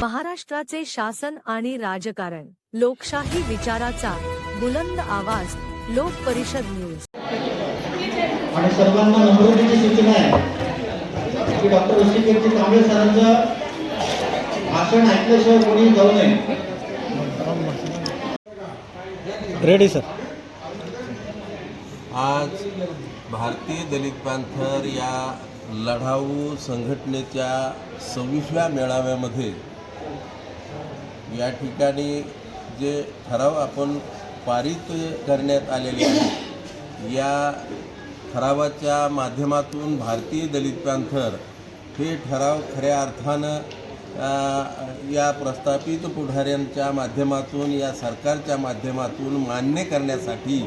महाराष्ट्राचे शासन आणि राजकारण लोकशाही विचाराचा बुलंद आवाज लोक परिषद न्यूज. आणि सर्वांना नम्रतेची सूचना आहे की डॉक्टर ऋषिकेशजी कांबळे सरांचं भाषण ऐकल्याशिवाय कोणी जाऊ नये. रेडी सर आज भारतीय दलित पॅंथर या लढाऊ संघटनेच्या सव्वीसव्या मेळाव्यामध्ये या ठिकाणी जे ठराव आपण पारित करण्यात आलेले आहे या ठरावाच्या माध्यमातून भारतीय दलित पॅंथर हे ठराव खऱ्या अर्थानं या प्रस्थापित पुढाऱ्यांच्या माध्यमातून या सरकारच्या माध्यमातून मान्य करण्यासाठी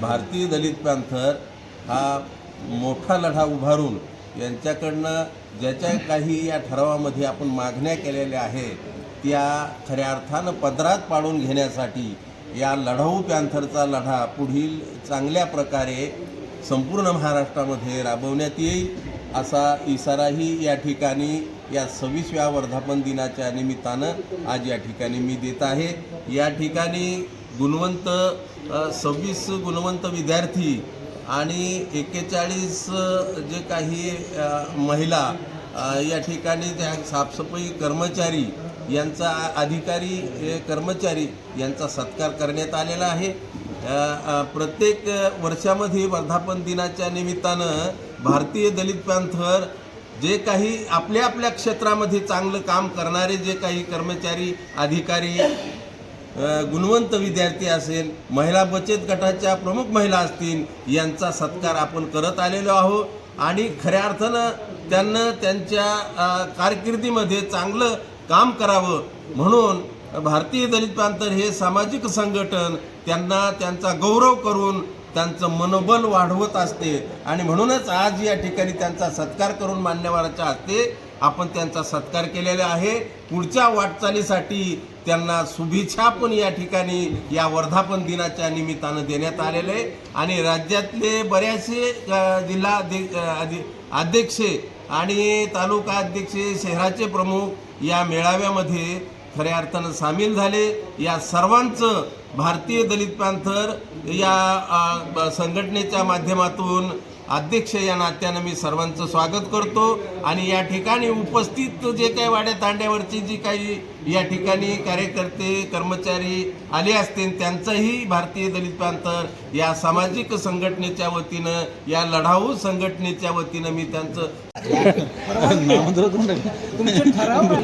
भारतीय दलित पॅंथर हा मोठा लढा उभारून यांच्याकडनं ज्याच्या काही या ठरावामध्ये आपण मागण्या केलेल्या आहेत त्या खऱ्या अर्थानं पदरात पाडून घेण्यासाठी या लढाऊ पॅन्थरचा लढा पुढील चांगल्या प्रकारे संपूर्ण महाराष्ट्रामध्ये राबवण्यात येईल असा इशाराही या ठिकाणी या सव्वीसव्या वर्धापन दिनाच्या निमित्तानं आज या ठिकाणी मी देत आहे. या ठिकाणी गुणवंत सव्वीस गुणवंत विद्यार्थी आणि एक्केचाळीस जे काही महिला या ठिकाणी त्या साफसफाई कर्मचारी यांचा अधिकारी कर्मचारी यांचा सत्कार करण्यात आलेला आहे. प्रत्येक वर्षामध्ये वर्धापन दिनाच्या निमित्तानं भारतीय दलित पॅन्थर जे काही आपल्या आपल्या क्षेत्रामध्ये चांगलं काम करणारे जे काही कर्मचारी अधिकारी गुणवंत विद्यार्थी असेल महिला बचत गटाच्या प्रमुख महिला असतील यांचा सत्कार आपण करत आलेलो आहोत. आणि खऱ्या अर्थानं त्यांना त्यांच्या कारकिर्दीमध्ये चांगलं काम करावं म्हणून भारतीय दलित प्रांतर हे सामाजिक संघटन त्यांना त्यांचा गौरव करून त्यांचं मनोबल वाढवत असते. आणि म्हणूनच आज या ठिकाणी त्यांचा सत्कार करून मान्यवराच्या हस्ते आपण त्यांचा सत्कार केलेला आहे. पुढच्या वाटचालीसाठी त्यांना शुभेच्छा पण या ठिकाणी या वर्धापन दिनाच्या निमित्तानं देण्यात आलेलं आहे. आणि राज्यातले बऱ्याचसे जिल्हा अध्यक्ष आणि तालुका अध्यक्ष शहराचे प्रमुख या मेळाव्यामध्ये खऱ्या अर्थानं सामील झाले. या सर्वांचं भारतीय दलित पॅंथर या संघटनेच्या माध्यमातून अध्यक्ष या नात्यानं मी सर्वांचं स्वागत करतो आणि या ठिकाणी उपस्थित जे काही वाड्या तांड्यावरची जी काही या ठिकाणी कार्यकर्ते कर्मचारी आले असतील त्यांचंही भारतीय दलित प्रांतर या सामाजिक संघटनेच्या वतीनं या लढाऊ संघटनेच्या वतीनं मी त्यांचं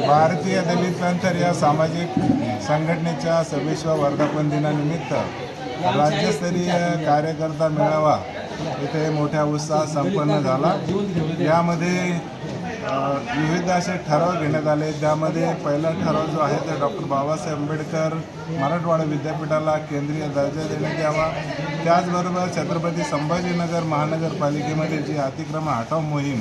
भारतीय दलित प्रांतर या सामाजिक संघटनेच्या सव्वीसव्या वर्धापन दिनानिमित्त राज्यस्तरीय कार्यकर्ता मेळावा इथे मोठ्या उत्साहात संपन्न झाला. यामध्ये विविध असे ठराव घेण्यात आले. त्यामध्ये पहिला ठराव जो आहे तो डॉक्टर बाबासाहेब आंबेडकर मराठवाडा विद्यापीठाला केंद्रीय दर्जा देण्यात यावा. त्याचबरोबर छत्रपती संभाजीनगर महानगरपालिकेमध्ये जी अतिक्रमण हटाव मोहीम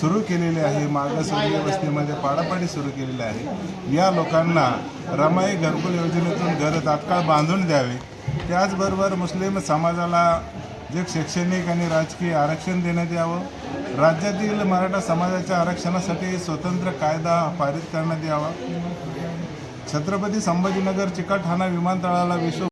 सुरू केलेली आहे मागासवर्गीय वस्तीमध्ये पाडापाडी सुरू केलेली आहे या लोकांना रमाई घरकुल योजनेतून घरं तात्काळ बांधून द्यावे. त्याचबरोबर मुस्लिम समाजाला जे शैक्षणिक आणि राजकीय आरक्षण देण्यात यावं. राज्यातील मराठा समाजाच्या आरक्षणासाठी स्वतंत्र कायदा पारित करण्यात यावा. छत्रपती संभाजीनगर चिकलठाणा विमानतळाला विश्व